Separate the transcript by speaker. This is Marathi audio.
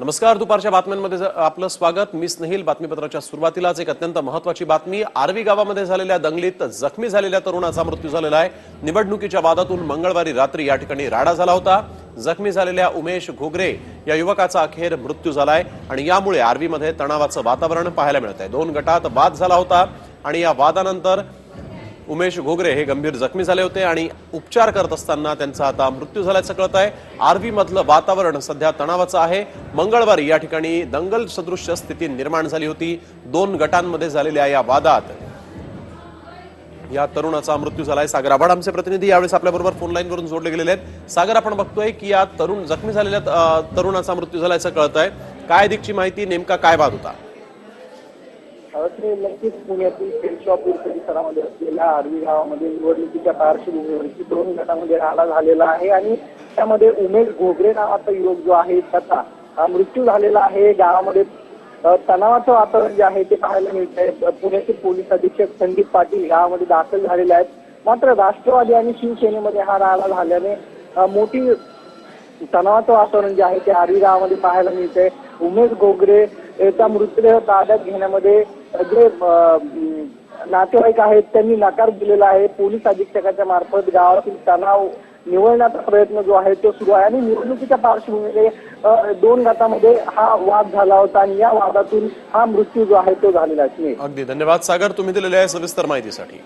Speaker 1: नमस्कार दुपारच्या बातम्यांमध्ये आपलं स्वागत. मी स्नेहिल बातमीपत्राच्या सुरुवातीलाच एक अत्यंत महत्वाची बातमी. आर्वी गावामध्ये झालेल्या दंगलीत जखमी झालेल्या तरुणाचा मृत्यू झालेला आहे. निवडणुकीच्या वादातून मंगळवारी रात्री या ठिकाणी राडा झाला होता. जखमी झालेल्या उमेश घोगरे या युवकाचा अखेर मृत्यू झालाय आणि यामुळे आर्वीमध्ये तणावाचं वातावरण पाहायला मिळत आहे. दोन गटात वाद झाला होता आणि या वादानंतर उमेश घोगरे हे गंभीर जखमी झाले होते आणि उपचार करत असताना त्यांचा आता मृत्यू झाल्याचं कळत आहे. आर्वी मधलं वातावरण सध्या तणावाचं आहे. मंगळवारी या ठिकाणी दंगल सदृश्य स्थिती निर्माण झाली होती. दोन गटांमध्ये झालेल्या या वादात या तरुणाचा मृत्यू झालाय. सागर आव्हाड आमचे प्रतिनिधी यावेळेस आपल्याबरोबर फोन लाईन वरून जोडले गेलेले आहेत. सागर आपण बघतोय की या तरुण जखमी झालेल्या तरुणाचा मृत्यू झाल्याचं कळत आहे. काय अधिकची माहिती नेमका काय वाद होता?
Speaker 2: ते नक्कीच पुण्यातील पेशवापूर परिसरामध्ये असलेल्या आर्वी गावामध्ये निवडणुकीच्या पार्श्वभूमीवरती दोन गटामध्ये राडा झालेला आहे आणि त्यामध्ये उमेश घोगरे नावाचा युवक जो आहे त्याचा मृत्यू झालेला आहे. गावामध्ये तणावाचं वातावरण जे आहे ते पाहायला मिळत आहे. पुण्याचे पोलीस अधीक्षक संदीप पाटील गावामध्ये दाखल झालेले आहेत. मात्र राष्ट्रवादी आणि शिवसेनेमध्ये हा राडा झाल्याने मोठी तणावाचं वातावरण जे आहे ते आर्वी गावामध्ये पाहायला मिळतंय उमेश गोगरे याचा मृतदेह ताब्यात घेण्यामध्ये जे नातेवाईक आहेत त्यांनी नकार दिलेला आहे. पोलीस अधीक्षकाच्या मार्फत गावातील तणाव निवळण्याचा प्रयत्न जो आहे तो सुरू आहे. आणि निवडणुकीच्या पार्श्वभूमीने दोन गटामध्ये हा वाद झाला होता आणि या वादातून हा मृत्यू जो आहे तो झालेला आहे.
Speaker 1: अगदी. धन्यवाद सागर. तुम्ही दिलेल्या सविस्तर माहितीसाठी.